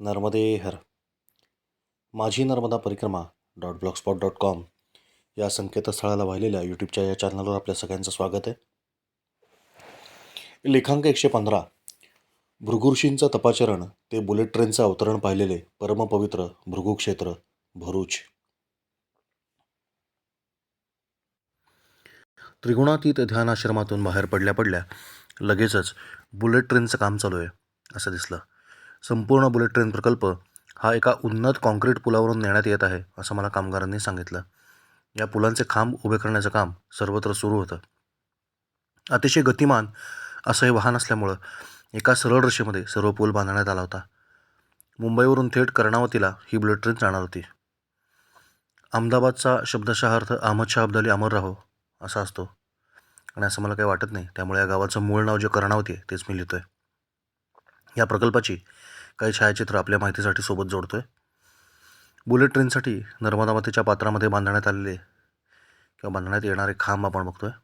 नर्मदे हर। माझी नर्मदा परिक्रमा dot Blogspot dot com या संकेतस्थळाला वाहिलेल्या यूट्यूबच्या या चॅनलवर आपल्या सगळ्यांचं स्वागत आहे. लेखांक एकशे पंधरा. भृगुऋषींचं तपाचरण ते बुलेट ट्रेनचं अवतरण पाहिलेले परमपवित्र भृगुक्षेत्र भरूच. त्रिगुणातीत ध्यानाश्रमातून बाहेर पडल्या पडल्या लगेचच बुलेट ट्रेनचं काम चालू आहे असं दिसलं. संपूर्ण बुलेट ट्रेन प्रकल्प हा एका उन्नत काँक्रीट पुलावरून नेण्यात येत आहे असं मला कामगारांनी सांगितलं. या पुलांचे खांब उभे करण्याचं काम सर्वत्र सुरू होतं. अतिशय गतिमान असं हे वाहन असल्यामुळं एका सरळ रेषेमध्ये सर्व पूल बांधण्यात आला होता. मुंबईवरून थेट कर्णावतीला ही बुलेट ट्रेन जाणार होती. अहमदाबादचा शब्दशः अर्थ अहमद शाह अब्दाली अमर राहो असा असतो. आणि असं मला काही वाटत नाही त्यामुळे या गावाचं मूळ नाव जे कर्णावती आहे तेच मी लिहितो आहे या प्रकल्पाची काही छायाचित्र आपल्या माहितीसाठी सोबत जोडतो आहे बुलेट ट्रेनसाठी नर्मदा मातेच्या पात्रामध्ये बांधण्यात आलेले किंवा बांधण्यात येणारे खांब आपण बघतो आहे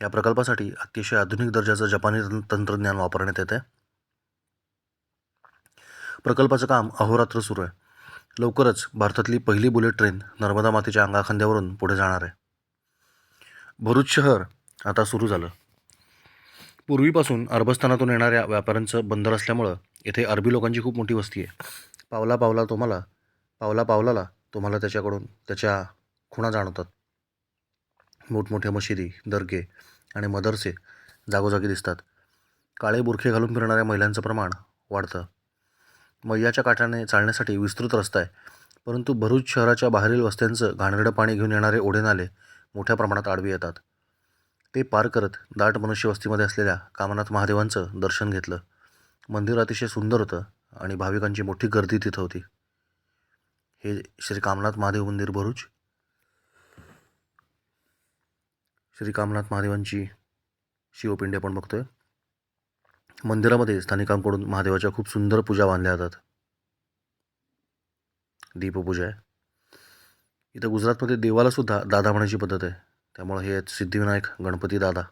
या प्रकल्पासाठी अतिशय आधुनिक दर्जाचं जपानी तंत्रज्ञान वापरण्यात येत आहे प्रकल्पाचं काम अहोरात्र सुरू आहे. लवकरच भारतातली पहिली बुलेट ट्रेन नर्मदा मातेच्या अंगाखांद्यावरून पुढे जाणार आहे. भरूच शहर आता सुरू झालं. पूर्वीपासून अरबस्थानातून येणाऱ्या व्यापाऱ्यांचं बंदर असल्यामुळं येथे अरबी लोकांची खूप मोठी वस्ती आहे. पावला पावला तुम्हाला पावला पावलाला तुम्हाला त्याच्याकडून त्याच्या खुणा जाणवतात. मोठमोठ्या मशिदी दर्गे आणि मदरसे जागोजागी दिसतात. काळे बुरखे घालून फिरणाऱ्या महिलांचं प्रमाण वाढतं. मैयाच्या काठाने चालण्यासाठी विस्तृत रस्ता आहे परंतु भरूच शहराच्या बाहेरील वस्त्यांचं घाणेरडं पाणी घेऊन येणारे ओढे नाले मोठ्या प्रमाणात आडवी येतात. ते पार करत दाट मनुष्यवस्तीमध्ये असलेल्या कामनाथ महादेवांचं दर्शन घेतलं. मंदिर अतिशय सुंदर होतं आणि भाविकांची मोठी गर्दी तिथं होती. हे श्री कामनाथ महादेव मंदिर भरूच. श्री कामनाथ महादेवांची शिवपिंडी आपण बघतोय. मंदिरामध्ये स्थानिकांकडून महादेवाच्या खूप सुंदर पूजा बांधल्या जातात. दीपपूजा आहे. इथं गुजरातमध्ये देवाला सुद्धा दादा म्हणायची पद्धत आहे. त्यामुळं हे आहेत सिद्धिविनायक गणपती दादा.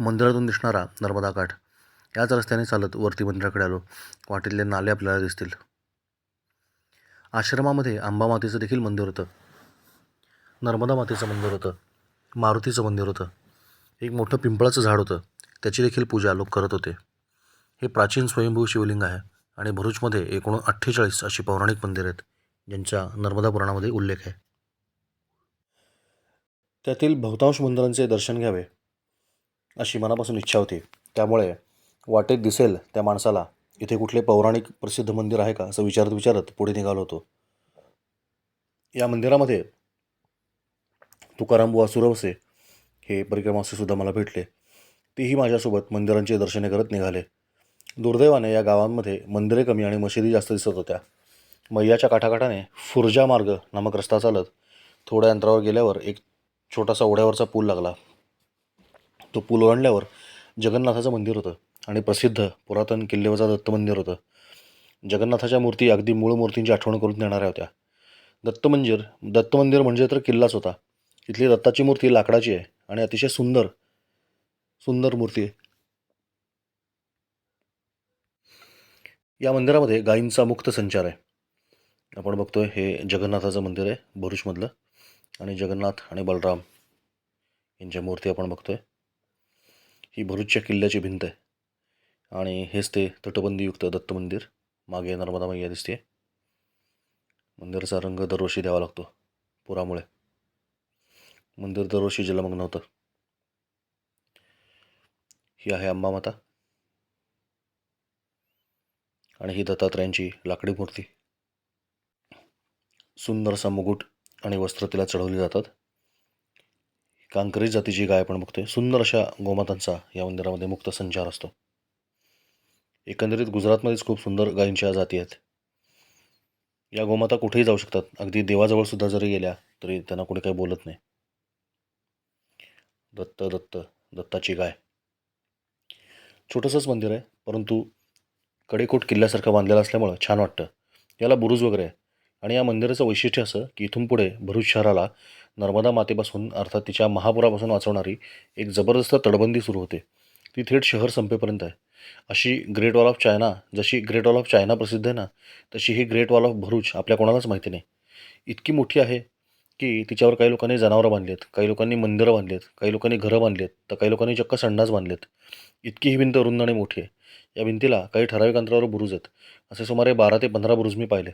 मंदिरातून दिसणारा नर्मदा काठ. याच रस्त्याने चालत वरती मंदिराकडे आलो. वाटेतले नाले आपल्याला दिसतील. आश्रमामध्ये आंबा मातेचं देखील मंदिर होतं. नर्मदा मातेचं मंदिर होतं. मारुतीचं मंदिर होतं. एक मोठं पिंपळाचं झाड होतं. त्याची देखील पूजा लोक करत होते. हे प्राचीन स्वयंभू शिवलिंग आहे आणि भरूचमध्ये एकूण अठ्ठेचाळीस अशी पौराणिक मंदिरं आहेत ज्यांचा नर्मदा पुराणामध्ये उल्लेख आहे. त्यातील बहुतांश मंदिरांचे दर्शन घ्यावे अशी मनापासून इच्छा होती. त्यामुळे वाटेत दिसेल त्या माणसाला इथे कुठले पौराणिक प्रसिद्ध मंदिर आहे का असं विचारत विचारत पुढे निघालो होतो. या मंदिरामध्ये तुकाराम बुवा सुरवसे हे परिक्रमाचे सुद्धा मला भेटले. तेही माझ्यासोबत मंदिरांचे दर्शने करत निघाले. दुर्दैवाने या गावांमध्ये मंदिरे कमी आणि मशिदी जास्त दिसत होत्या. मैयाच्या काठाकाठाने फुर्जा मार्ग नामक रस्ता चालत थोड्या अंतरावर गेल्यावर एक छोटासा ओढ्यावरचा पूल लागला. तो पूल ओलांडल्यावर जगन्नाथाचं मंदिर होतं आणि प्रसिद्ध पुरातन किल्लेवरचा दत्त मंदिर होतं. जगन्नाथाच्या मूर्ती अगदी मूळ मूर्तींची आठवण करून देणाऱ्या होत्या. दत्त मंदिर दत्त मंदिर म्हणजे तर किल्लाच होता. इथली दत्ताची मूर्ती लाकडाची आहे आणि अतिशय सुंदर सुंदर मूर्ती आहे. या मंदिरामध्ये गायींचा मुक्त संचार आहे. आपण बघतोय हे जगन्नाथाचं मंदिर आहे भरुचमधलं. आणि जगन्नाथ आणि बलराम यांच्या मूर्ती आपण बघतो आहे ही भरूचच्या किल्ल्याची भिंत आहे. आणि हेच ते तटबंदीयुक्त दत्त मंदिर. मागे नर्मदा मैया दिसते मंदिराचा रंग दरवर्षी द्यावा लागतो. पुरामुळे. मंदिर दरवर्षी जलमग्न होतं. ही आहे अंबामाता. आणि ही दत्तात्रयांची लाकडी मूर्ती. सुंदरसा मुकुट आणि वस्त्र तिला चढवली जातात. कांकरी जातीची गाय आपण बघतोय. सुंदर अशा गोमातांचा या मंदिरामध्ये मुक्त संचार असतो. एकंदरीत गुजरातमध्येच खूप सुंदर गायींच्या जाती आहेत. या गोमाता कुठेही जाऊ शकतात. अगदी देवाजवळ सुद्धा जरी गेल्या तरी त्यांना कोणी काही बोलत नाही. दत्त दत्त दत्ताची गाय. छोटंसंच मंदिर आहे परंतु कडेकोट किल्ल्यासारखं बांधलेलं असल्यामुळं छान वाटतं. याला बुरुज वगैरे आहे. आणि या मंदिराचं वैशिष्ट्य असं की इथून पुढे भरूच शहराला नर्मदा मातेपासून अर्थात तिच्या महापुरापासून वाचवणारी एक जबरदस्त तटबंदी सुरू होते. ती थेट शहर संपेपर्यंत आहे. अशी ग्रेट वॉल ऑफ चायना जशी ग्रेट वॉल ऑफ चायना प्रसिद्ध आहे ना तशी ही ग्रेट वॉल ऑफ भरूच आपल्या कोणालाच माहिती नाही. इतकी मोठी आहे की तिच्यावर काही लोकांनी जनावरं बांधली आहेत काही लोकांनी मंदिरं बांधली आहेत काही लोकांनी घरं बांधली आहेत तर काही लोकांनी चक्क संडास बांधले आहेत इतकी ही भिंत रुंद आणि मोठी आहे. या भिंतीला काही ठराविक अंतरावर बुरुज आहेत. असे सुमारे बारा ते पंधरा बुरुज मी पाहिले.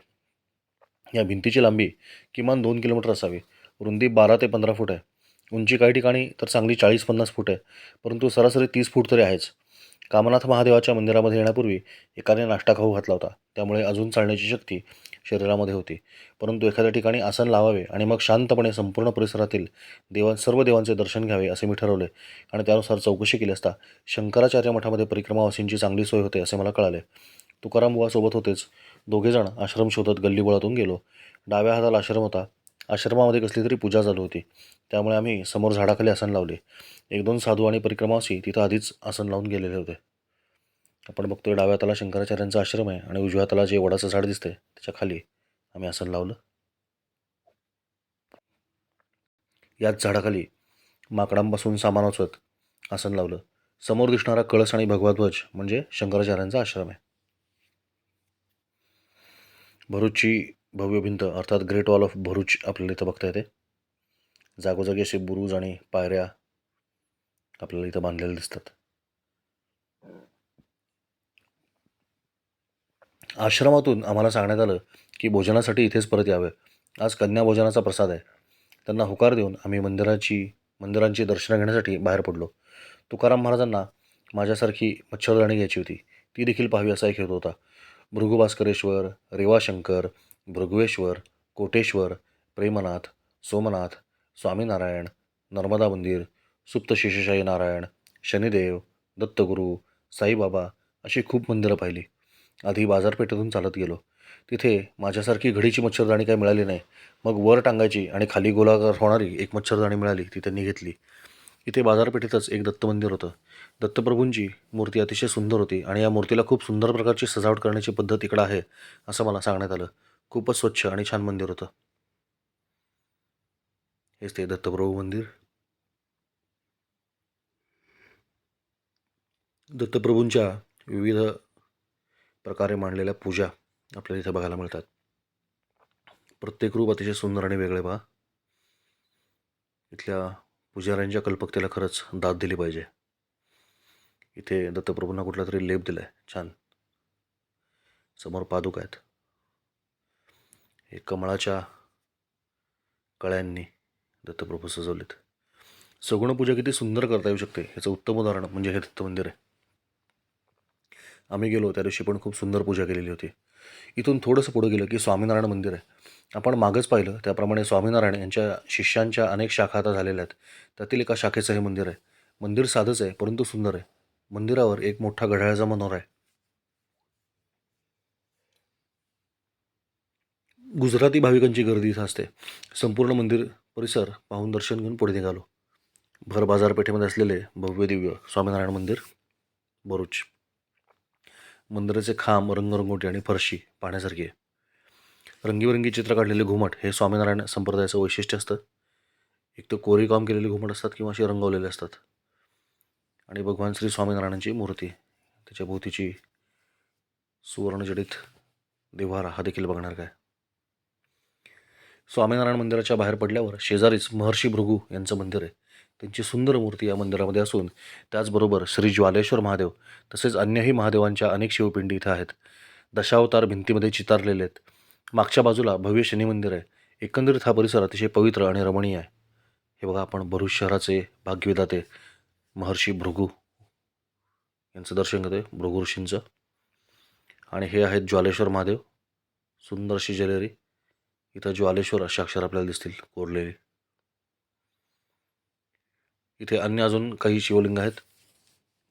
या भिंतीची लांबी किमान दोन किलोमीटर असावी. रुंदी बारा ते पंधरा फूट आहे. उंची काही ठिकाणी तर चांगली चाळीस पन्नास फूट आहे. परंतु सरासरी तीस फूट तरी आहेच. कामनाथ महादेवाच्या मंदिरामध्ये येण्यापूर्वी एकाने नाश्ता खाऊ घातला होता. त्यामुळे अजून चालण्याची शक्ती शरीरामध्ये होती. परंतु एखाद्या ठिकाणी आसन लावावे आणि मग शांतपणे संपूर्ण परिसरातील देवां सर्व देवांचे दर्शन घ्यावे असे मी ठरवले. आणि त्यानुसार चौकशी केली असता शंकराचार्य मठामध्ये परिक्रमावासींची चांगली सोय होते असे मला कळाले. तुकाराम बुवा सोबत होतेच. दोघेजण आश्रम शोधत गल्लीबोळातून गेलो. डाव्या हाताला आश्रम होता. आश्रमामध्ये कसली तरी पूजा चालू होती. त्यामुळे आम्ही समोर झाडाखाली आसन लावले. एक दोन साधू आणि परिक्रमावासी तिथं आधीच आसन लावून गेलेले होते. आपण बघतोय डाव्या हाताला शंकराचार्यांचा आश्रम आहे आणि उजव्या हाताला जे वडाचं झाड दिसतंय त्याच्याखाली आम्ही आसन लावलं. याच झाडाखाली माकडांपासून सामान वाचवत आसन लावलं. समोर दिसणारा कळस आणि भगवा ध्वज म्हणजे शंकराचार्यांचा आश्रम आहे. भरूचची भव्य भिंत अर्थात ग्रेट वॉल ऑफ भरूच आपल्याला इथं बघता येते. जागोजागी असे बुरुज आणि पायऱ्या आपल्याला इथं बांधलेल्या दिसतात. आश्रमातून आम्हाला सांगण्यात आलं की भोजनासाठी इथेच परत यावे. आज कन्या भोजनाचा प्रसाद आहे. त्यांना होकार देऊन आम्ही मंदिराची मंदिरांची दर्शनं घेण्यासाठी बाहेर पडलो. तुकाराम महाराजांना माझ्यासारखी मच्छरदाणी घ्यायची होती. ती देखील पाहावी असा एक हेतू होता. भृगुभास्करेश्वर रेवाशंकर भृगवेश्वर कोटेश्वर प्रेमनाथ सोमनाथ स्वामीनारायण नर्मदा मंदिर सुप्त शेषशाही नारायण शनिदेव दत्तगुरू साईबाबा अशी खूप मंदिरं पाहिली. आधी बाजारपेठेतून चालत गेलो. तिथे माझ्यासारखी घडीची मच्छरदाणी काय मिळाली नाही. मग वर टांगायची आणि खाली गोलाकार होणारी एक मच्छरदाणी मिळाली ती त्यांनी घेतली. इथे बाजारपेठेतच एक दत्त मंदिर होतं. दत्तप्रभूंची मूर्ती अतिशय सुंदर होती आणि या मूर्तीला खूप सुंदर प्रकारची सजावट करण्याची पद्धत इकडं आहे असं मला सांगण्यात आलं. खूपच स्वच्छ आणि छान मंदिर होतं. हेच ते दत्तप्रभू मंदिर. दत्तप्रभूंच्या विविध प्रकारे मांडलेल्या पूजा आपल्याला इथं बघायला मिळतात. प्रत्येक रूप अतिशय सुंदर आणि वेगळे पहा. इथल्या पुजाऱ्यांच्या कल्पकतेला खरंच दाद दिली पाहिजे. इथे दत्तप्रभूंना कुठला तरी लेप दिलाय. छान. समोर पादुक आहेत. हे कमळाच्या कळ्यांनी दत्तप्रभू सजवलेत. सगुण पूजा किती सुंदर करता येऊ शकते. याचं उत्तम उदाहरण म्हणजे हे दत्त मंदिर आहे. आम्ही गेलो त्या दिवशी पण खूप सुंदर पूजा केलेली होती. इथून थोडंसं पुढं गेलं की स्वामीनारायण मंदिर आहे. आपण मागच पाहिलं त्याप्रमाणे स्वामीनारायण यांच्या शिष्यांच्या अनेक शाखा आता झालेल्या आहेत. त्यातील एका शाखेचं हे मंदिर आहे. मंदिर साधंच आहे परंतु सुंदर आहे. मंदिरावर एक मोठा घड्याळाचा मनोर आहे. गुजराती भाविकांची गर्दी इथं असते. संपूर्ण मंदिर परिसर पाहून दर्शन घेऊन पुढे निघालो. भर बाजारपेठेमध्ये असलेले भव्य दिव्य स्वामीनारायण मंदिर भरूच. मंदिराचे खांब रंगरंगोटी आणि फरशी पाहण्यासारखी आहे. रंगीबरंगी चित्र काढलेले घुमट हे स्वामीनारायण संप्रदायाचं वैशिष्ट्य असतं. एक तर कोरी काम केलेले घुमट असतात किंवा असे रंगवलेले असतात. आणि भगवान श्री स्वामीनारायणांची मूर्ती त्याच्या भोवतीची सुवर्णजडित देव्हारा हा देखील बघणार काय? स्वामीनारायण मंदिराच्या बाहेर पडल्यावर शेजारीच महर्षी भृगू यांचं मंदिर आहे. त्यांची सुंदर मूर्ती या मंदिरामध्ये असून त्याचबरोबर श्री ज्वालेश्वर महादेव तसेच अन्यही महादेवांच्या अनेक शिवपिंडी इथं आहेत. दशावतार भिंतीमध्ये चितारलेले आहेत. मागच्या बाजूला भव्य शनी मंदिर आहे. एकंदरीत हा परिसर अतिशय पवित्र आणि रमणीय आहे. हे बघा आपण भरूच शहराचे भाग्यविधाते महर्षी भृगू यांचं दर्शन घेतोय. भृगू ऋषींचं. आणि हे आहेत ज्वालेश्वर महादेव. सुंदर अशी ज्वेलरी. इथं ज्वालेश्वर अशी अक्षर आपल्याला दिसतील कोरलेली. इथे अन्य अजून काही शिवलिंग आहेत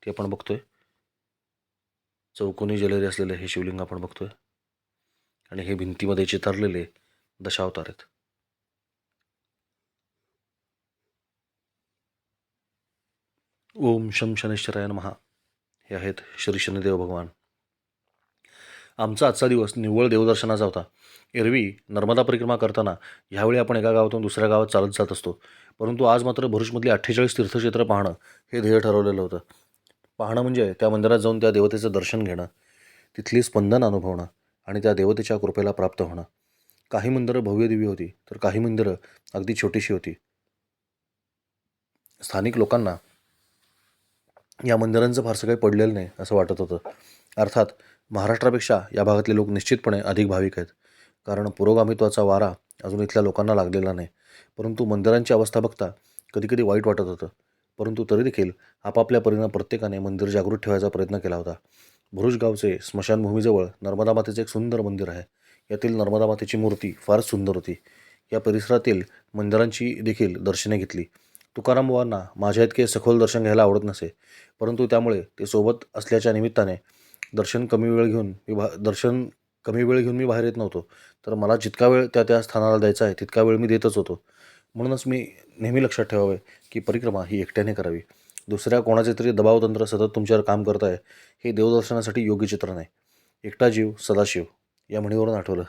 ते आपण बघतोय. चौकोनी ज्वेलरी असलेले हे शिवलिंग आपण बघतोय. आणि हे भिंतीमध्ये चितारलेले दशावतार आहेत. ओम शम शनेश्वराय महा हे आहेत श्री शनिदेव भगवान. आमचा आजचा दिवस निव्वळ देवदर्शनाचा होता. एरवी नर्मदा परिक्रमा करताना ह्यावेळी आपण एका गावातून दुसऱ्या गावात चालत जात असतो. परंतु आज मात्र भरूचमधली अठ्ठेचाळीस तीर्थक्षेत्र पाहणं हे ध्येय ठरवलेलं होतं. पाहणं म्हणजे त्या मंदिरात जाऊन त्या देवतेचं दर्शन घेणं तिथली स्पंदन अनुभवणं आणि त्या देवतेच्या कृपेला प्राप्त होणं. काही मंदिरं भव्यदिव्य होती तर काही मंदिरं अगदी छोटीशी होती. स्थानिक लोकांना या मंदिरांचं फारसं काही पडलेलं नाही असं वाटत होतं. अर्थात महाराष्ट्रापेक्षा या भागातले लोक निश्चितपणे अधिक भाविक आहेत. कारण पुरोगामित्वाचा वारा अजून इथल्या लोकांना लागलेला नाही. परंतु मंदिरांची अवस्था बघता कधीकधी वाईट वाटत होतं. परंतु तरी देखील आपापल्या परीनं प्रत्येकाने मंदिर जागृत ठेवायचा प्रयत्न केला होता. भुरुज गावचे स्मशानभूमीजवळ नर्मदा मातेचे एक सुंदर मंदिर आहे. यातील नर्मदा मातेची मूर्ती फारच सुंदर होती. या परिसरातील मंदिरांची देखील दर्शने घेतली. तुकाराम बुवांना माझ्या इतके सखोल दर्शन घ्यायला आवडत नसे. परंतु त्यामुळे ते सोबत असल्याच्या निमित्ताने दर्शन कमी वेळ घेऊन मी भा दर्शन कमी वेळ घेऊन मी बाहेर येत नव्हतो. तर मला जितका वेळ त्या त्या स्थानाला द्यायचा आहे तितका वेळ मी देतच होतो. म्हणूनच मी नेहमी लक्षात ठेवावे की परिक्रमा ही एकट्याने करावी. दुसऱ्या कोणाचे तरी दबावतंत्र सतत तुमच्यावर काम करत आहे हे देवदर्शनासाठी योग्य चित्र नाही. एकटा जीव सदाशिव या म्हणीवरून आठवलं.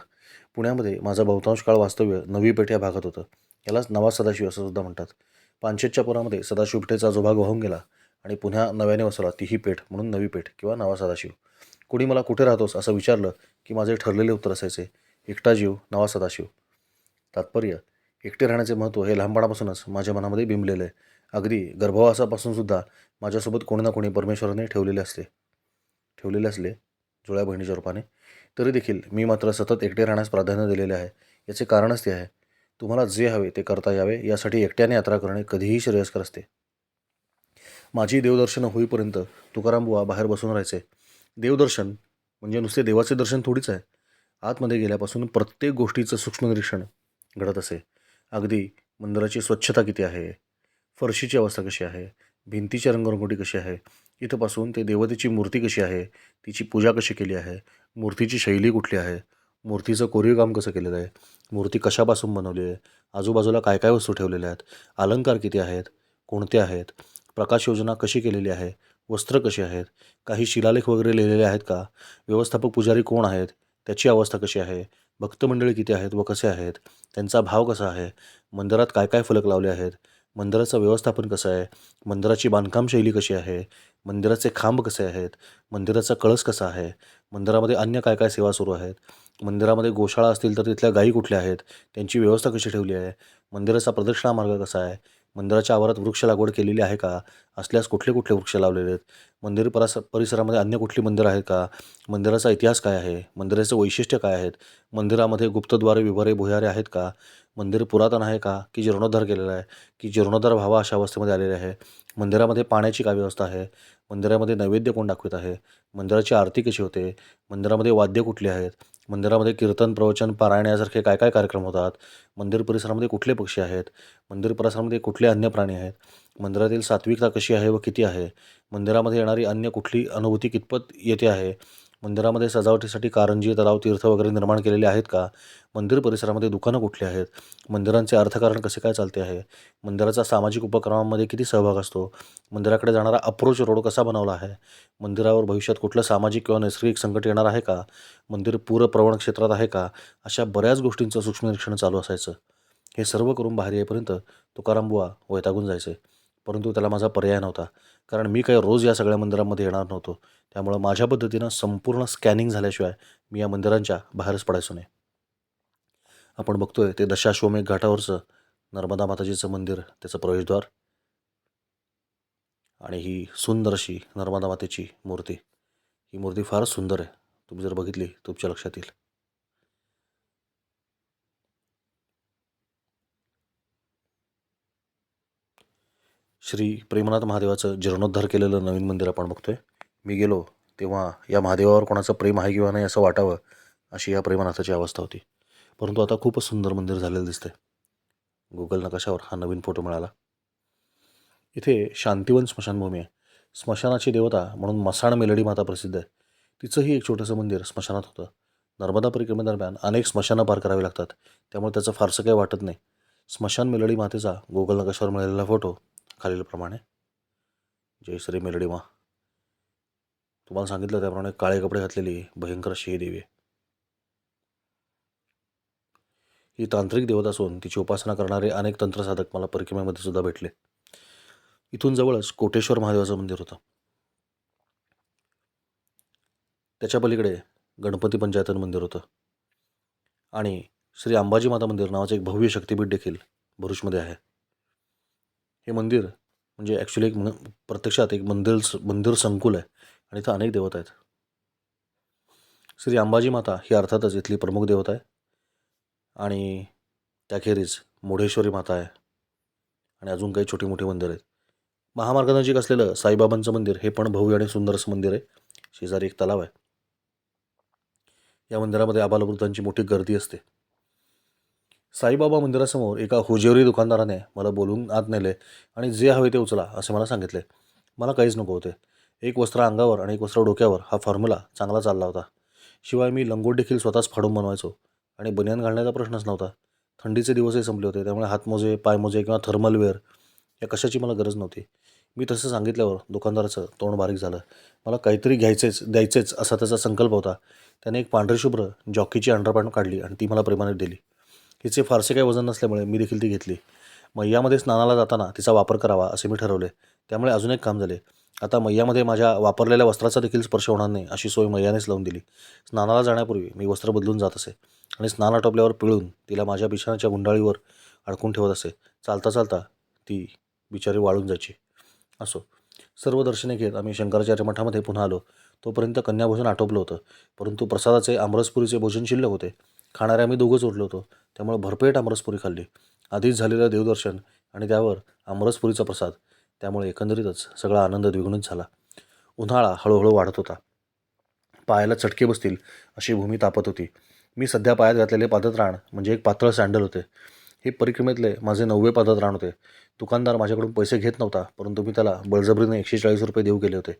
पुण्यामध्ये माझा बहुतांश काळ वास्तव्य नवी पेठ या भागात होतं. यालाच नवा सदाशिव असं सुद्धा म्हणतात. पानशेतच्या पुरामध्ये सदाशिव पेठेचा जो भाग वाहून गेला आणि पुन्हा नव्याने वसवला तीही पेठ म्हणून नवी पेठ किंवा नवा सदाशिव. कोणी मला कुठे राहतोस असं विचारलं की माझे ठरलेले उत्तर असायचे एकटा जीव नवा सदाशिव. तात्पर्य एकटे राहण्याचे महत्त्व हे लहानपणापासूनच माझ्या मनामध्ये बिंबलेलं आहे. अगदी गर्भवासापासून सुद्धा माझ्यासोबत कोणी ना कोणी परमेश्वराने ठेवलेले असले. ठेवलेले असले जुळ्या बहिणीच्या रूपाने. तरी देखील मी मात्र सतत एकटे राहण्यास प्राधान्य दिलेले आहे. याचे कारणच ते आहे. तुम्हाला जे हवे ते करता यावे यासाठी एकट्याने यात्रा करणे कधीही श्रेयस्कर असते. माझी देवदर्शनं होईपर्यंत तुकाराम बुवा बाहेर बसून राहायचे. देवदर्शन म्हणजे नुसते देवाचे दर्शन थोडीच आहे. आतमध्ये गेल्यापासून प्रत्येक गोष्टीचं सूक्ष्म निरीक्षण घडत असे. अगदी मंदिराची स्वच्छता किती आहे? फरशीची अवस्था कशी आहे? भिंतीची रंगरंगोटी कशी आहे? इथंपासून ते देवतेची मूर्ती कशी आहे? तिची पूजा कशी केली आहे? मूर्तीची शैली कुठली आहे? मूर्तीचं कोरीव काम कसं केलेलं आहे? मूर्ती कशापासून बनवली आहे? आजूबाजूला काय काय वस्तू ठेवलेल्या आहेत? अलंकार किती आहेत? कोणते आहेत? प्रकाश योजना कशी केलेली आहे? वस्त्र कशी आहेत? काही शिलालेख वगैरे लिहिलेले आहेत का? व्यवस्थापक पुजारी कोण आहेत? त्याची अवस्था कशी आहे? भक्तमंडळी किती आहेत व कसे आहेत? त्यांचा भाव कसा आहे? मंदिरात काय काय फलक लावले आहेत? मंदिराचं व्यवस्थापन कसं आहे? मंदिराची बांधकाम शैली कशी आहे? मंदिराचे खांब कसे आहेत? मंदिराचा कळस कसा आहे? मंदिरामध्ये अन्य काय काय सेवा सुरू आहेत? मंदिरामध्ये गोशाळा असतील तर तिथल्या गायी कुठल्या आहेत? त्यांची व्यवस्था कशी ठेवली आहे? मंदिराचा प्रदक्षिणा मार्ग कसा आहे? मंदिराच्या आवारात वृक्ष लागवड केलेली आहे का? असल्यास कुठले कुठले वृक्ष लावलेले आहेत? मंदिर परास परिसरामध्ये अन्य कुठली मंदिरं आहेत का? मंदिराचा इतिहास काय आहे? मंदिराचं वैशिष्ट्य काय आहेत? मंदिरामध्ये गुप्तद्वारे विभारे भुयारे आहेत का? मंदिर पुरातन आहे का? की जीर्णोद्धार केलेला आहे? की जीर्णोद्धार व्हावा अशा अवस्थेमध्ये आलेले आहे? मंदिरामध्ये पाण्याची काय व्यवस्था आहे? मंदिरामध्ये नैवेद्य कोण दाखवित आहे? मंदिराची आरती कशी होते? मंदिरामध्ये वाद्य कुठली आहेत? मंदिरामध्ये कीर्तन प्रवचन पारायण यासारखे काय काय कार्यक्रम होतात? मंदिर परिसरामध्ये कुठले पक्षी आहेत? मंदिर परिसरामध्ये कुठले अन्य प्राणी आहेत? मंदिरातील सात्विकता कशी आहे व किती आहे? मंदिरामध्ये येणारी अन्य कुठली अनुभूती कितपत येते आहे? मंदिरामध्ये सजावटीसाठी कारंजी तलाव तीर्थ वगैरे निर्माण केलेले आहेत का? मंदिर परिसरामध्ये दुकानं कुठली आहेत? मंदिरांचे अर्थकारण कसे काय चालते आहे? मंदिराचा सामाजिक उपक्रमामध्ये किती सहभाग असतो? मंदिराकडे जाणारा अप्रोच रोड कसा बनवला आहे? मंदिरावर भविष्यात कुठलं सामाजिक किंवा नैसर्गिक संकट येणार आहे का? मंदिर पूरप्रवण क्षेत्रात आहे का? अशा बऱ्याच गोष्टींचं सूक्ष्म निरीक्षण चालू असायचं. हे सर्व करून बाहेर येईपर्यंत तुकारामबुवा वैतागून जायचे. परंतु त्याला माझा पर्याय नव्हता. कारण मी काही रोज या सगळ्या मंदिरांमध्ये येणार नव्हतो. त्यामुळं माझ्या पद्धतीनं संपूर्ण स्कॅनिंग झाल्याशिवाय मी या मंदिरांच्या बाहेरच पडायचो नाही. आपण बघतोय ते दशाश्वमेघ घाटावरचं नर्मदा माताजीचं मंदिर त्याचं प्रवेशद्वार आणि ही सुंदर अशी नर्मदा मातेची मूर्ती. ही मूर्ती फारच सुंदर आहे. तुम्ही जर बघितली तुमच्या लक्षात येईल. श्री प्रेमनाथ महादेवाचं जीर्णोद्धार केलेलं नवीन मंदिर आपण बघतोय. मी गेलो तेव्हा या महादेवावर कोणाचं प्रेम आहे किंवा नाही असं वाटावं अशी या प्रेमनाथाची अवस्था होती. परंतु आता खूपच सुंदर मंदिर झालेलं दिसतंय. गुगल नकाशावर हा नवीन फोटो मिळाला? इथे शांतिवन स्मशानभूमी आहे. स्मशानाची देवता म्हणून मसाण मेलडी माता प्रसिद्ध आहे. तिचंही एक छोटंसं मंदिर स्मशानात होतं. नर्मदा परिक्रमेदरम्यान अनेक स्मशानं पार करावी लागतात. त्यामुळे त्याचं फारसं काही वाटत नाही. स्मशान मेलडी मातेचा गुगल नकाशावर मिळालेला फोटो खालीलप्रमाणे जय श्री मेलडी मा. तुम्हाला सांगितलं त्याप्रमाणे काळे कपडे घातलेली भयंकर अशी ही देवी आहे. ही तांत्रिक देवता असून तिची उपासना करणारे अनेक तंत्रसाधक मला परिक्रमेमध्ये सुद्धा भेटले. इथून जवळच कोटेश्वर महादेवाचं मंदिर होतं. त्याच्या पलीकडे गणपती पंचायतन मंदिर होतं. आणि श्री अंबाजी माता मंदिर नावाचं एक भव्य शक्तिपीठ देखील भरूचमध्ये आहे. हे मंदिर म्हणजे ॲक्च्युली एक प्रत्यक्षात एक मंदिर मंदिर संकुल आहे आणि इथं अनेक देवता आहेत. श्री अंबाजी माता ही अर्थातच इथली प्रमुख देवता आहे. आणि त्याखेरीज मोढेश्वरी माता आहे. आणि अजून काही छोटी मोठी मंदिरं आहेत. महामार्गानजीक असलेलं साईबाबांचं मंदिर हे पण भव्य आणि सुंदर असं मंदिर आहे. शेजारी एक तलाव आहे. या मंदिरामध्ये आबालवृद्धांची मोठी गर्दी असते. साईबाबा मंदिरासमोर एका हुजेरी दुकानदाराने मला बोलून आत नेले आणि जे हवे ते उचला असे मला सांगितले. मला काहीच नको होते. एक वस्त्र अंगावर आणि एक वस्त्र डोक्यावर हा फॉर्म्युला चांगला चालला होता. शिवाय मी लंगोट देखील स्वतःच फाडून बनवायचो. आणि बनियान घालण्याचा प्रश्नच नव्हता. थंडीचे दिवसही संपले होते त्यामुळे हातमोजे पायमोजे किंवा थर्मल वेअर या कशाची मला गरज नव्हती. मी तसं सांगितल्यावर दुकानदाराचं तोंड बारीक झालं. मला काहीतरी घ्यायचेच द्यायचेच असा त्याचा संकल्प होता. त्याने एक पांढरीशुभ्र जॉकीची अंडरपॅन्ट काढली आणि ती मला प्रेमाने दिली. तिचे फारसे काही वजन नसल्यामुळे मी देखील ती घेतली. मैयामध्ये स्नानाला जाताना तिचा वापर करावा असे मी ठरवले. त्यामुळे अजून एक काम झाले. आता मैयामध्ये माझ्या वापरलेल्या वस्त्राचा देखील स्पर्श होणार नाही अशी सोय मैयानेच लावून दिली. स्नानाला जाण्यापूर्वी मी वस्त्र बदलून जात असे. आणि स्नान आटोपल्यावर पिळून तिला माझ्या बिछाण्याच्या गुंडाळीवर अडकून ठेवत असे. चालता चालता ती बिचारी वाळून जायची. असो. सर्व दर्शने घेत आम्ही शंकराचार्य मठामध्ये पुन्हा आलो. तोपर्यंत कन्याभोजन आटोपलं होतं. परंतु प्रसादाचे आमरसपुरीचे भोजन शिल्लक होते. खाणारे आम्ही दोघंच उरलो होतो. त्यामुळे भरपेट आमरसपुरी खाल्ली. आधीच झालेलं देवदर्शन आणि त्यावर आमरसपुरीचा प्रसाद. त्यामुळे एकंदरीतच सगळा आनंद द्विगुणित झाला. उन्हाळा हळूहळू वाढत होता. पायाला चटके बसतील अशी भूमी तापत होती. मी सध्या पायात घातलेले पादत्राण म्हणजे एक पातळ सँडल होते. हे परिक्रमेतले माझे नववे पादत्राण होते. दुकानदार माझ्याकडून पैसे घेत नव्हता परंतु मी त्याला बळजबरीने एकशे चाळीस रुपये देऊ गेले होते.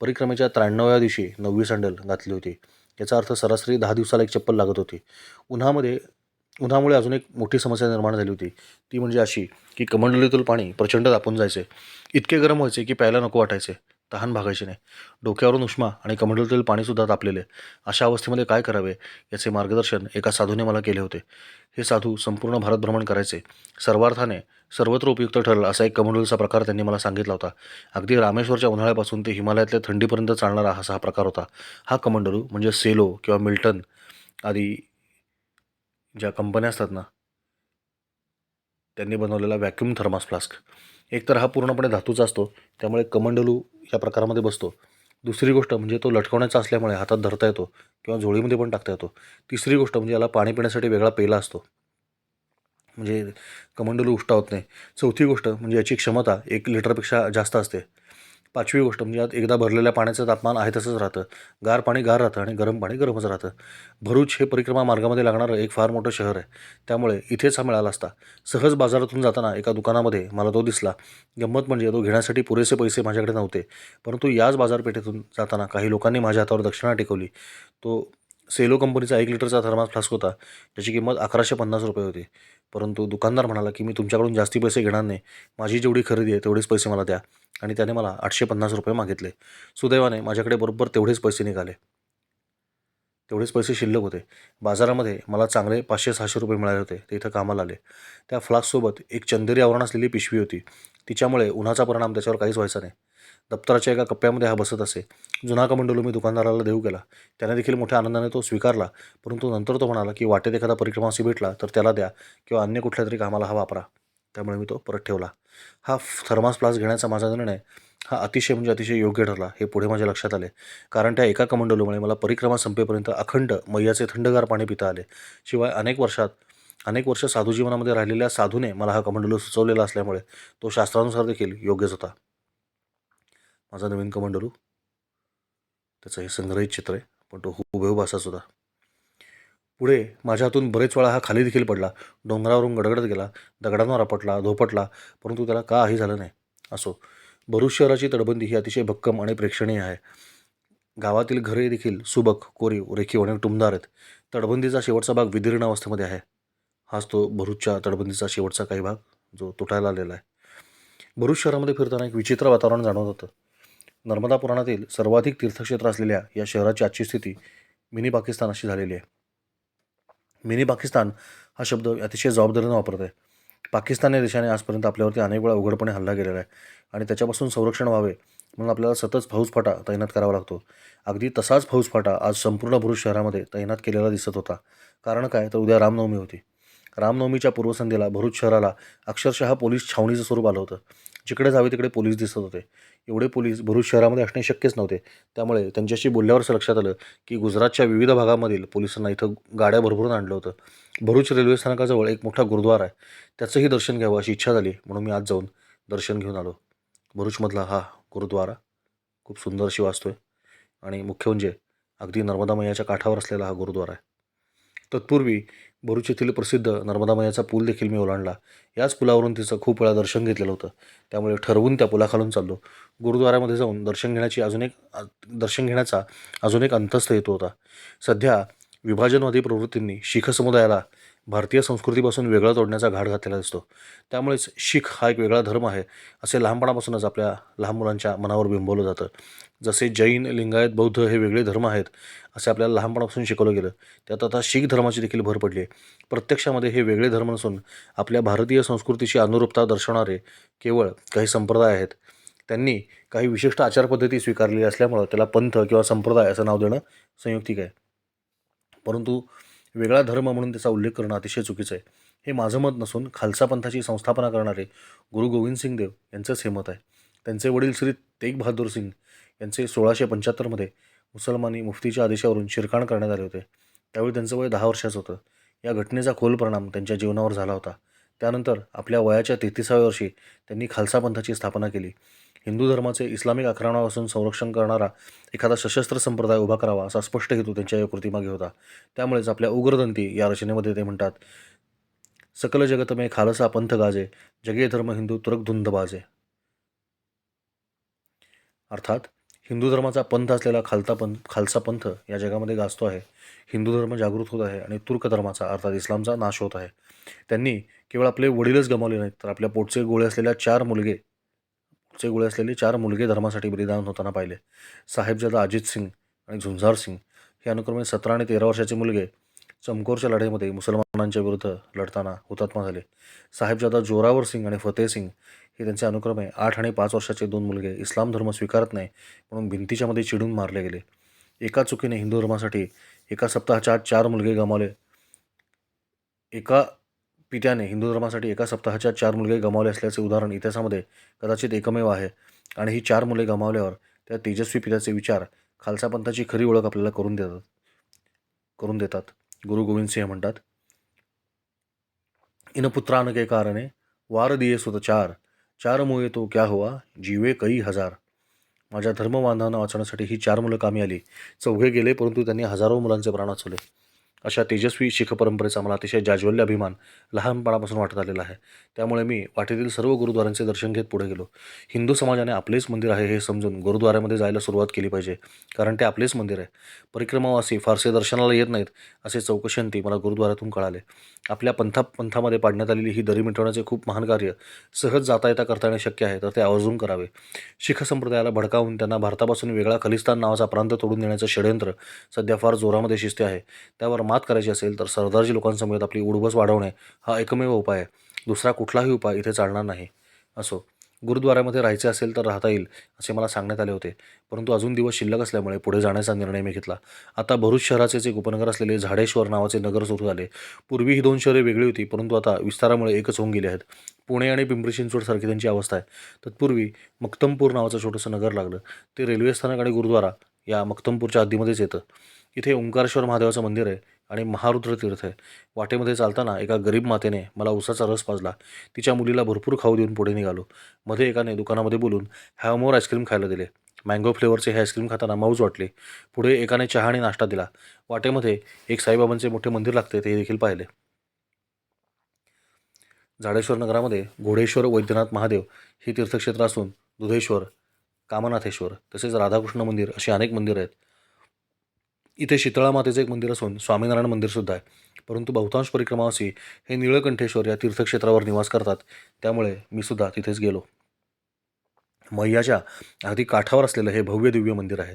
परिक्रमेच्या त्र्याण्णव्या दिवशी नववी सँडल घातली होती. याचा अर्थ सरासरी दहा दिवसाला एक चप्पल लागत होती. उन्हामध्ये उन्हामुळे अजून एक मोठी समस्या निर्माण झाली होती. ती म्हणजे अशी की कमंडलीतील पाणी प्रचंड तापून जायचे. इतके गरम व्हायचे की प्यायला नको वाटायचे. तहान भागायची नाही. डोक्यावरून उष्मा आणि कमंडलतील पाणीसुद्धा तापलेले अशा अवस्थेमध्ये काय करावे याचे मार्गदर्शन एका साधूने मला केले होते. हे साधू संपूर्ण भारत भ्रमण करायचे. सर्वार्थाने सर्वत्र उपयुक्त ठरेल असा एक कमंडलचा प्रकार त्यांनी मला सांगितला होता. अगदी रामेश्वरच्या उन्हाळ्यापासून ते हिमालयातल्या थंडीपर्यंत चालणारा असा हा प्रकार होता. हा कमंडलू म्हणजे सेलो किंवा मिल्टन आदी ज्या कंपन्या असतात ना त्यांनी बनवलेला व्हॅक्यूम थर्मास फ्लास्क. एकतर हा पूर्णपणे धातूचा असतो त्यामुळे कमंडलू या प्रकारामध्ये बसतो. दुसरी गोष्ट म्हणजे तो लटकवण्याचा असल्यामुळे हातात धरता येतो किंवा झोळीमध्ये पण टाकता येतो. तिसरी गोष्ट म्हणजे याला पाणी पिण्यासाठी वेगळा पेला असतो. म्हणजे कमंडलू उष्टा होत नाही. चौथी गोष्ट म्हणजे याची क्षमता एक लिटरपेक्षा जास्त असते. पाचवी गोष्ट म्हणजे यात एकदा भरलेल्या पाण्याचं तापमान आहे तसंच राहतं. गार पाणी गार राहतं आणि गरम पाणी गरमच राहतं. भरूच हे परिक्रमा मार्गामध्ये लागणारं एक फार मोठं शहर आहे. त्यामुळे इथेच हा मिळाला असता. सहज बाजारातून जाताना एका दुकानामध्ये मला तो दिसला. गंमत म्हणजे तो घेण्यासाठी पुरेसे पैसे माझ्याकडे नव्हते. परंतु याच बाजारपेठेतून जाताना काही लोकांनी माझ्या हातावर दक्षिणा टेकवली. तो सेलो कंपनीचा एक लिटरचा थर्मास फ्लास्क होता ज्याची किंमत अकराशे पन्नास रुपये होती. परंतु दुकानदार म्हणाला की मी तुमच्याकडून जास्ती पैसे घेणार नाही. माझी जेवढी खरेदी आहे तेवढेच पैसे मला द्या. आणि त्याने मला आठशे पन्नास रुपये मागितले. सुदैवाने माझ्याकडे बरोबर तेवढेच पैसे निघाले. तेवढेच पैसे शिल्लक होते. बाजारामध्ये मला चांगले पाचशे सहाशे रुपये मिळाले होते. ते इथं कामाला आले. त्या फ्लास्कसोबत एक चंदेरी आवरण असलेली पिशवी होती. तिच्यामुळे उन्हाचा परिणाम त्याच्यावर काहीच व्हायचा नाही. दप्तराच्या एका कप्प्यामध्ये हा बसत असे. जुना कमंडलू मी दुकानदाराला देऊ केला त्याने देखील मोठ्या आनंदाने तो स्वीकारला परंतु नंतर तो म्हणाला की वाटेत एखादा परिक्रमासी भेटला तर त्याला द्या किंवा अन्य कुठल्या तरी कामाला हा वापरा. त्यामुळे मी तो परत ठेवला. हा थर्मास फ्लास्क घेण्याचा माझा निर्णय हा अतिशय म्हणजे अतिशय योग्य ठरला हे पुढे माझ्या लक्षात आले. कारण त्या एका कमंडलूमुळे मला परिक्रमा संपेपर्यंत अखंड मैयाचे थंडगार पाणी पिता आले. शिवाय अनेक वर्षात अनेक वर्ष साधू जीवनामध्ये राहिलेल्या साधूने मला हा कमंडलू सुचवलेला असल्यामुळे तो शास्त्रानुसार देखील योग्यच होता. माझा नवीन कमांडरू हो. त्याचं हे संग्रहित चित्र आहे पण तो हुबेहूब असाच होता. पुढे माझ्या हातून बरेच वेळा हा खाली देखील पडला. डोंगरावरून गडगडत गेला दगडांवर आपटला धोपटला परंतु त्याला काही झालं नाही. असो भरूच शहराची तटबंदी ही अतिशय भक्कम आणि प्रेक्षणीय आहे. गावातील घरे देखील सुबक कोरीव रेखीव आणि टुमदार आहेत. तटबंदीचा शेवटचा भाग विदीर्ण अवस्थेमध्ये आहे. हाच तो भरूचच्या तटबंदीचा शेवटचा काही भाग जो तुटायला आलेला आहे. भरूच शहरामध्ये फिरताना एक विचित्र वातावरण जाणवत होतं. नर्मदा पुराणातील सर्वाधिक तीर्थक्षेत्र असलेल्या या शहराची आजची स्थिती मिनी पाकिस्तान अशी झालेली आहे. मिनी पाकिस्तान हा शब्द अतिशय जबाबदारीनं वापरत आहे पाकिस्तान या देशाने आजपर्यंत आपल्यावरती अनेक वेळा उघडपणे हल्ला केलेला आहे आणि त्याच्यापासून संरक्षण व्हावे म्हणून आपल्याला सतत फौजफाटा तैनात करावा लागतो. अगदी तसाच फौजफाटा आज संपूर्ण भरूच शहरामध्ये तैनात केलेला दिसत होता. कारण काय? तर उद्या रामनवमी होती. रामनवमीच्या पूर्वसंध्येला भरूच शहराला अक्षरशः पोलीस छावणीचं स्वरूप आलं होतं. जिकडे जावे तिकडे पोलीस दिसत होते. एवढे पोलीस भरूच शहरामध्ये असणे शक्यच नव्हते. त्यामुळे त्यांच्याशी बोलल्यावरच लक्षात आलं की गुजरातच्या विविध भागामधील पोलिसांना इथं गाड्या भरभरून आणलं होतं. भरूच रेल्वे स्थानकाजवळ एक मोठा गुरुद्वारा आहे. त्याचंही दर्शन घ्यावं अशी इच्छा झाली. म्हणून मी आज जाऊन दर्शन घेऊन आलो. भरूचमधला हा गुरुद्वारा खूप सुंदर अशी वाचतो आहे. आणि मुख्य म्हणजे अगदी नर्मदा मैयाच्या काठावर असलेला हा गुरुद्वारा आहे. तत्पूर्वी भरूच येथील प्रसिद्ध नर्मदा मैयाचा पूल देखील मी ओलांडला याच पुलावरून तिचं खूप वेळा दर्शन घेतलेलं होतं. त्यामुळे ठरवून त्या पुलाखालून चाललो. गुरुद्वारामध्ये जाऊन दर्शन घेण्याची अजून एक दर्शन घेण्याचा अजून एक अंतस्थ येतो होता. सध्या विभाजनवादी प्रवृत्तींनी शीख समुदायाला भारतीय संस्कृतीपासून वेगळा तोडण्याचा घाट घातलेला दिसतो. त्यामुळेच शीख हा एक वेगळा धर्म आहे असे लहानपणापासूनच आपल्या लहान मुलांच्या मनावर बिंबवलं जातं. जसे जैन लिंगायत बौद्ध हे वेगळे धर्म आहेत असे आपल्याला लहानपणापासून शिकवलं गेलं. त्यात आता शीख धर्माची देखील भर पडली आहे. प्रत्यक्षामध्ये हे वेगळे धर्म नसून आपल्या भारतीय संस्कृतीची अनुरूपता दर्शवणारे केवळ काही संप्रदाय आहेत. त्यांनी काही विशिष्ट आचारपद्धती स्वीकारलेली असल्यामुळं त्याला पंथ किंवा संप्रदाय असं नाव देणं संयुक्तिक आहे. परंतु वेगळा धर्म म्हणून त्याचा उल्लेख करणं अतिशय चुकीचं आहे. हे माझं मत नसून खालसा पंथाची संस्थापना करणारे गुरु गोविंद सिंग देव यांचंच हे मत आहे. त्यांचे वडील श्री तेग बहादूर सिंग यांचे सोळाशे पंच्याहत्तरमध्ये मुसलमानी मुफ्तीच्या आदेशावरून शिरकाण करण्यात आले होते. त्यावेळी त्यांचं वय दहा वर्षाचं होतं. या घटनेचा खोल परिणाम त्यांच्या जीवनावर झाला होता. त्यानंतर आपल्या वयाच्या तेहतीसाव्या वर्षी त्यांनी खालसा पंथाची स्थापना केली. हिंदू धर्माचे इस्लामिक आक्रमणापासून संरक्षण करणारा एखादा सशस्त्र संप्रदाय उभा करावा असा स्पष्ट हेतू त्यांच्या या कृतीमागे होता. त्यामुळेच आपल्या उग्रदंती या रचनेमध्ये ते म्हणतात सकल जगत मे खालसा पंथ गाजे जगे धर्म हिंदू तुरक धुंद बाजे अर्थात हिंदू धर्माचा पंथ असलेला खालता पंथ खालसा पंथ या जगामध्ये गाजतो आहे. हिंदू धर्म जागृत होत आहे आणि तुर्क धर्माचा अर्थात इस्लामचा नाश होत आहे. त्यांनी केवळ आपले वडीलच गमावले नाहीत तर आपल्या पोटचे गोळे असलेल्या चार मुलगे चे गोळे असलेले चार मुलगे धर्मासाठी बलिदान होताना पाहिले. साहेबजादा अजित सिंग आणि झुंझार सिंग हे अनुक्रमे सतरा आणि तेरा वर्षाचे मुलगे चमकोरच्या लढाईमध्ये मुसलमानांच्या विरुद्ध लढताना हुतात्मा झाले. साहेबजादा जोरावर सिंग आणि फतेह सिंग हे त्यांचे अनुक्रमे आठ आणि पाच वर्षाचे दोन मुलगे इस्लाम धर्म स्वीकारत नाही म्हणून भिंतीच्या मध्ये चिडून मारले गेले. एका चुकीने हिंदू धर्मासाठी एका सप्ताहाच्या आत चार मुलगे गमावले. एका पित्याने हिंदू धर्मासाठी एका सप्ताहाच्या चार मुलगे गमावले असल्याचे उदाहरण इतिहासामध्ये कदाचित एकमेव आहे. आणि ही चार मुले गमावल्यावर त्या तेजस्वी पित्याचे विचार खालसा पंथाची खरी ओळख आपल्याला करून देतात करून देतात. गुरु गोविंद सिंह म्हणतात इनपुत्रान के कारणे वार दिये सुत चार चार मुळे तो क्या हुआ जीवे कई हजार. माझ्या धर्मबांधवांना वाचवण्यासाठी ही चार मुलं कामी आली. चौघे गेले परंतु त्यांनी हजारो मुलांचे प्राण वाचवले. अशा तेजस्वी शिख परंपरेचा मला अतिशय जाज्वल्य अभिमान लहानपणापासून वाटत आलेला आहे. त्यामुळे मी वाटेतील सर्व गुरुद्वारांचे दर्शन घेत पुढे गेलो. हिंदू समाजाने आपलेच मंदिर आहे हे समजून गुरुद्वारामध्ये जायला सुरुवात केली पाहिजे कारण ते आपलेच मंदिर आहे. परिक्रमावासी फारसे दर्शनाला येत नाहीत असे चौकशंती मला गुरुद्वारातून कळाले. आपल्या पंथा पंथामध्ये पाडण्यात आलेली ही दरी मिटवण्याचे खूप महान कार्य सहज जाता येता करता येणे शक्य आहे तर ते आवर्जून करावे. शिख संप्रदायाला भडकावून त्यांना भारतापासून वेगळा खलिस्तान नावाचा प्रांत तोडून देण्याचं षडयंत्र सध्या फार जोरामध्ये शिस्ते आहे. त्यावर मात करायची असेल तर सरदारजी लोकांसमवेत आपली उडबस वाढवणे हा एकमेव उपाय आहे. दुसरा कुठलाही उपाय इथे चालणार नाही. असो. गुरुद्वाऱ्यामध्ये राहायचे असेल तर राहता येईल असे मला सांगण्यात आले होते. परंतु अजून दिवस शिल्लक असल्यामुळे पुढे जाण्याचा निर्णय मी घेतला. आता भरूच शहराचेच एक उपनगर असलेले झाडेश्वर नावाचे नगर सुरू झाले. पूर्वी ही दोन शहरे वेगळी होती परंतु आता विस्तारामुळे एकच होऊन गेले आहेत. पुणे आणि पिंपरी चिंचवडसारखी त्यांची अवस्था आहे. तत्पूर्वी मक्तमपूर नावाचं छोटंसं नगर लागलं. ते रेल्वे स्थानक आणि गुरुद्वारा या मक्तमपूरच्या हद्दीमध्येच येतं. इथे ओंकारेश्वर महादेवाचं मंदिर आहे. आणि महारुद्र तीर्थ आहे वाटेमध्ये चालताना एका गरीब मातेने मला उसाचा रस पाजला. तिच्या मुलीला भरपूर खाऊ देऊन पुढे निघालो. मध्ये एकाने दुकानामध्ये बोलून हॅव मोर आईस्क्रीम खायला दिले. मँगो फ्लेवरचे हे आईस्क्रीम खाताना मौज वाटले. पुढे एकाने चहा आणि नाश्ता दिला. वाटेमध्ये एक साईबाबांचे मोठे मंदिर लागते ते देखील पाहिले. झाडेश्वर नगरामध्ये घोडेश्वर वैद्यनाथ महादेव ही तीर्थक्षेत्र असून दुधेश्वर कामनाथेश्वर तसेच राधाकृष्ण मंदिर अशी अनेक मंदिरं आहेत. इथे शीतळा मातेचं एक मंदिर असून स्वामीनारायण मंदिरसुद्धा आहे. परंतु बहुतांश परिक्रमावासी हे निळकंठेश्वर या तीर्थक्षेत्रावर निवास करतात. त्यामुळे मी सुद्धा तिथेच गेलो. मैयाच्या अगदी काठावर असलेलं हे भव्य दिव्य मंदिर आहे.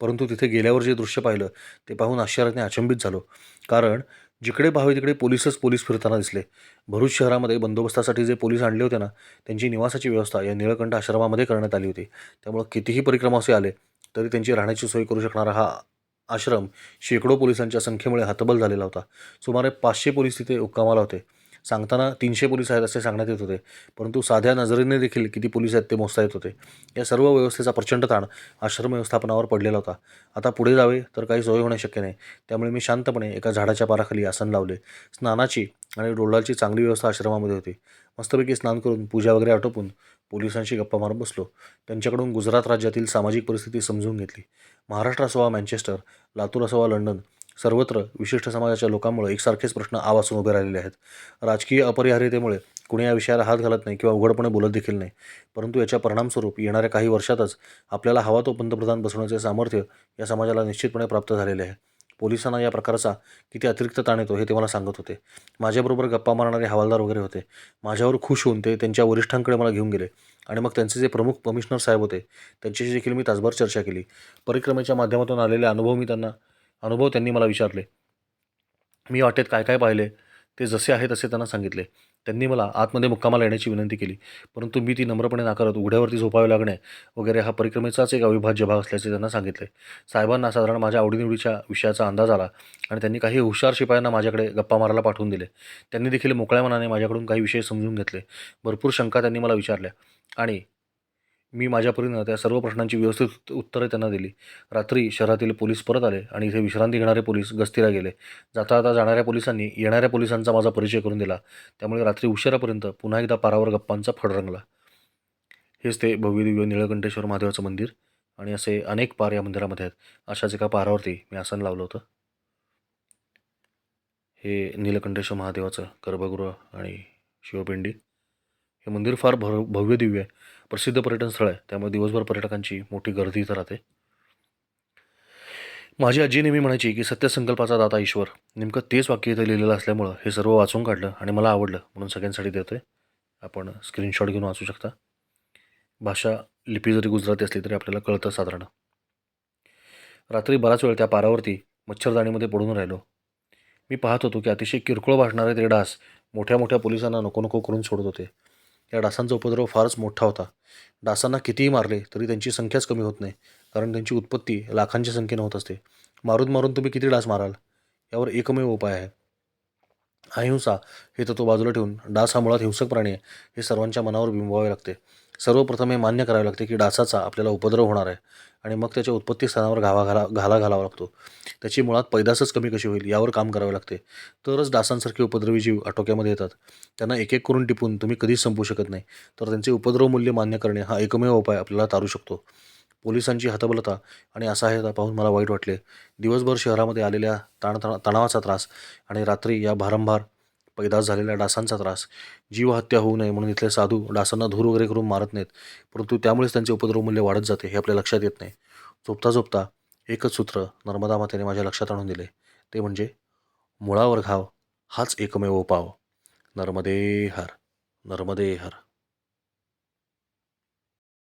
परंतु तिथे गेल्यावर जे दृश्य पाहिलं ते पाहून आश्चर्याने अचंबित झालो. कारण जिकडे पाहावे तिकडे पोलीसच पोलीस फिरताना दिसले. भरूच शहरामध्ये बंदोबस्तासाठी जे पोलीस आणले होते ना त्यांची निवासाची व्यवस्था या निळकंठ आश्रमामध्ये करण्यात आली होती. त्यामुळं कितीही परिक्रमासे आले तरी त्यांची राहण्याची सोय करू शकणारा हा आश्रम शेकडो पोलिसांच्या संख्येमुळे हतबल झालेला होता. सुमारे पाचशे पोलीस तिथे उक्कामाला होते. सांगताना तीनशे पोलीस आहेत असे सांगण्यात येत होते. परंतु साध्या नजरेने देखील किती पोलीस आहेत ते मोजता येत होते. या सर्व व्यवस्थेचा प्रचंड ताण आश्रम व्यवस्थापनावर पडलेला होता. आता पुढे जावे तर काही सोय होणे शक्य नाही. त्यामुळे मी शांतपणे एका झाडाच्या पाराखाली आसन लावले. स्नानाची आणि डोळाची चांगली व्यवस्था आश्रमामध्ये होती. मस्तपैकी स्नान करून पूजा वगैरे आटोपून पोलिसांशी गप्पा मारत बसलो. त्यांच्याकडून गुजरात राज्यातील सामाजिक परिस्थिती समजून घेतली. महाराष्ट्र असो वा मँचेस्टर लातूर असो वा लंडन सर्वत्र विशिष्ट समाजाच्या लोकांमुळे एकसारखेच प्रश्न आवासून उभे राहिलेले आहेत. राजकीय अपरिहार्यतेमुळे कुणी या विषयाला हात घालत नाही किंवा उघडपणे बोलत देखील नाही. परंतु याच्या परिणामस्वरूप येणाऱ्या काही वर्षातच आपल्याला हवा तो पंतप्रधान बसवण्याचे सामर्थ्य या समाजाला निश्चितपणे प्राप्त झालेले आहे. पोलिसांना या प्रकारचा किती अतिरिक्त ताण येतो हे ते मला सांगत होते. माझ्याबरोबर गप्पा मारणारे हवालदार वगैरे होते. माझ्यावर खुश होऊन ते त्यांच्या वरिष्ठांकडे मला घेऊन गेले आणि मग त्यांचे जे प्रमुख कमिशनर साहेब होते त्यांच्याशी देखील मी तासभर चर्चा केली. परिक्रमेच्या माध्यमातून आलेले अनुभव मी त्यांना अनुभव त्यांनी मला विचारले. मी वाटेत काय काय पाहिले ते जसे आहे तसे त्यांना सांगितले. त्यांनी मला आतमध्ये मुक्कामाला येण्याची विनंती केली. परंतु मी ती नम्रपणे नाकारत उघड्यावरती झोपावे लागणे वगैरे हा परिक्रमेचाच एक अविभाज्य भाग असल्याचे त्यांना सांगितले. साहेबांना साधारण माझ्या आवडीनिवडीच्या विषयाचा अंदाज आला आणि त्यांनी काही हुशार शिपायांना माझ्याकडे गप्पा मारायला पाठवून दिले. त्यांनी देखील मोकळ्या मनाने माझ्याकडून काही विषय समजून घेतले. भरपूर शंका त्यांनी मला विचारल्या. आणि मी माझ्या परीनं त्या सर्व प्रश्नांची व्यवस्थित उत्तरे त्यांना दिली. रात्री शहरातील पोलीस परत आले आणि इथे विश्रांती घेणारे पोलीस गस्तीला गेले. जाता जाता जाणाऱ्या पोलिसांनी येणाऱ्या पोलिसांचा माझा परिचय करून दिला. त्यामुळे रात्री उशिरापर्यंत पुन्हा एकदा पारावर गप्पांचा फड रंगला. हेच ते भव्यदिव्य निळकंठेश्वर महादेवाचं मंदिर आणि असे अनेक पार या मंदिरामध्ये आहेत. अशाच एका पारावरती मी आसन लावलं होतं. हे नीलकंठेश्वर महादेवाचं गर्भगृह आणि शिवपिंडी. हे मंदिर फार भर भव्यदिव्य आहे. प्रसिद्ध पर्यटन स्थळ आहे. त्यामुळे दिवसभर पर्यटकांची मोठी गर्दी इथं राहते. माझी आजी नेहमी म्हणायची की सत्यसंकल्पाचा दाता ईश्वर. नेमकं तेच वाक्य इथं लिहिलेलं असल्यामुळं हे सर्व वाचून काढलं आणि मला आवडलं म्हणून सगळ्यांसाठी देतो आहे आपण स्क्रीनशॉट घेऊन वाचू शकता. भाषा लिपी जरी गुजराती असली तरी आपल्याला कळतं साधारण. रात्री बराच वेळ त्या पारावरती मच्छरदाणीमध्ये पडून राहिलो. मी पाहत होतो की अतिशय किरकोळ भासणारे ते डास मोठ्या मोठ्या पोलिसांना नको नको करून सोडत होते. या डासांचा उपद्रव फारच मोठा होता. डासांना कितीही मारले तरी त्यांची संख्याच कमी होत नाही कारण त्यांची उत्पत्ती लाखांच्या संख्येनं होत असते. मारून मारून तुम्ही किती डास माराल? यावर एकमेव उपाय आहे. अहिंसा हे तत्व बाजूला ठेवून डास हा मुळात हिंसक प्राणी आहे हे सर्वांच्या मनावर बिंबवावे लागते. सर्वप्रथम हे मान्य करावे लागते की डासाचा आपल्याला उपद्रव होणार आहे आणि मग त्याच्या उत्पत्ती स्थानावर घावा घाला घाला घालावा लागतो. त्याची मुळात पैदासच कमी कशी होईल यावर काम करावे लागते. तरच डासांसारखे उपद्रवी जीव आटोक्यामध्ये येतात. त्यांना एक एक करून टिपून तुम्ही कधीच संपू शकत नाही. तर त्यांचे उपद्रव मूल्य मान्य करणे हा एकमेव उपाय आपल्याला तारू शकतो. पोलिसांची हतबलता आणि असहाय्यता पाहून मला वाईट वाटले. दिवसभर शहरामध्ये आलेल्या ताण तणावाचा त्रास आणि रात्री या भारंभार पैदास झालेल्या डासांचा त्रास. जीवहत्या होऊ नये म्हणून इथले साधू डासांना धूर वगैरे करून मारत नाहीत परंतु त्यामुळेच त्यांचे उपद्रव मूल्य वाढत जाते हे आपल्या लक्षात येत नाही. झोपता झोपता एकच सूत्र नर्मदा मातेने माझ्या लक्षात आणून दिले. ते म्हणजे मुळावर घाव हाच एकमेव उपाव. नर्मदे हर नर्मदे हर